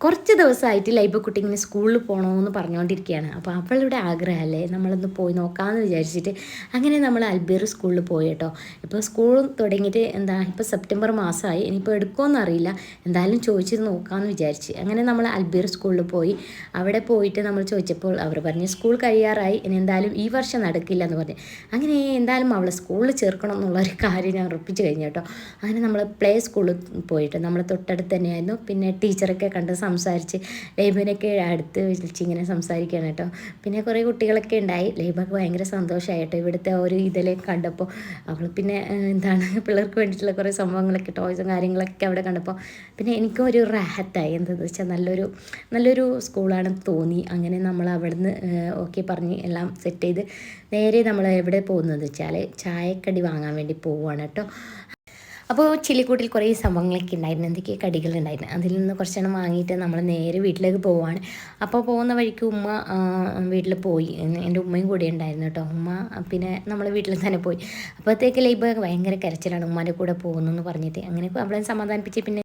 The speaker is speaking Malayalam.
കുറച്ച് ദിവസമായിട്ട് കുട്ടി ഇങ്ങനെ സ്കൂളിൽ പോകണമെന്ന് പറഞ്ഞുകൊണ്ടിരിക്കുകയാണ് അപ്പോൾ അവളുടെ ആഗ്രഹമല്ലേ നമ്മളൊന്ന് പോയി നോക്കാമെന്ന് വിചാരിച്ചിട്ട് അങ്ങനെ നമ്മൾ അൽബീർ സ്കൂളിൽ പോയി കേട്ടോ. ഇപ്പോൾ സ്കൂൾ തുടങ്ങിയിട്ട് എന്താ ഇപ്പോൾ സെപ്റ്റംബർ മാസമായി. ഇനിയിപ്പോൾ എടുക്കുമെന്ന് അറിയില്ല. എന്തായാലും ചോദിച്ചിട്ട് നോക്കാമെന്ന് വിചാരിച്ച്. അങ്ങനെ നമ്മൾ അൽബീർ സ്കൂളിൽ പോയി. അവിടെ പോയിട്ട് നമ്മൾ ചോദിച്ചപ്പോൾ അവർ പറഞ്ഞു സ്കൂൾ കഴിയാറായി. ഇനി എന്തായാലും ഈ വർഷം നടക്കില്ല എന്ന് പറഞ്ഞു. അങ്ങനെ എന്തായാലും അവളെ സ്കൂളിൽ ചേർക്കണം എന്നുള്ളൊരു കാര്യം ഞാൻ ഉറപ്പിച്ച് കഴിഞ്ഞു കേട്ടോ. അങ്ങനെ നമ്മൾ പ്ലേ സ്കൂളിൽ പോയിട്ട് നമ്മൾ തൊട്ടടുത്ത് തന്നെയായിരുന്നു. പിന്നെ ടീച്ചറൊക്കെ കണ്ട് സംസാരിച്ച്. ലൈബനൊക്കെ അടുത്ത് വിളിച്ച് ഇങ്ങനെ സംസാരിക്കുകയാണ് കേട്ടോ. പിന്നെ കുറേ കുട്ടികളൊക്കെ ഉണ്ടായി. ലൈബക്ക് ഭയങ്കര സന്തോഷമായി കേട്ടോ. ഇവിടുത്തെ ഒരു ഇതിലേക്ക് കണ്ടപ്പോൾ അവൾ പിന്നെ എന്താണ് പിള്ളേർക്ക് വേണ്ടിയിട്ടുള്ള കുറേ സംഭവങ്ങളൊക്കെ ടോയ്സും കാര്യങ്ങളൊക്കെ അവിടെ കണ്ടപ്പോൾ പിന്നെ എനിക്കും ഒരു റാഹത്തായി. എന്താണെന്ന് വെച്ചാൽ നല്ലൊരു നല്ലൊരു സ്കൂളാണെന്ന് തോന്നി. അങ്ങനെ നമ്മൾ അവിടുന്ന് ഓക്കെ പറഞ്ഞ് എല്ലാം സെറ്റ് ചെയ്ത് നേരെ നമ്മൾ എവിടെ പോകുന്നതെന്ന് വെച്ചാൽ ചായക്കടി വാങ്ങാൻ വേണ്ടി പോവുകയാണ് കേട്ടോ. അപ്പോൾ ചില്ലിക്കൂട്ടിൽ കുറേ സംഭവങ്ങളൊക്കെ ഉണ്ടായിരുന്നു. എന്തൊക്കെ കടികളുണ്ടായിരുന്നു അതിൽ നിന്ന് കുറച്ചെണ്ണം വാങ്ങിയിട്ട് നമ്മൾ നേരെ വീട്ടിലേക്ക് പോവാണ്. അപ്പോൾ പോകുന്ന വഴിക്ക് ഉമ്മ വീട്ടിൽ പോയി. എന്റെ ഉമ്മയും കൂടെ ഉണ്ടായിരുന്നു കേട്ടോ. ഉമ്മ പിന്നെ നമ്മൾ വീട്ടിൽ തന്നെ പോയി. അപ്പോഴത്തേക്ക് ലൈബ് ഭയങ്കര കരച്ചിലാണ്. ഉമ്മാന്റെ കൂടെ പോകുന്നു എന്ന് പറഞ്ഞിട്ട്. അങ്ങനെ അവളെ സമാധാനിപ്പിച്ച് പിന്നെ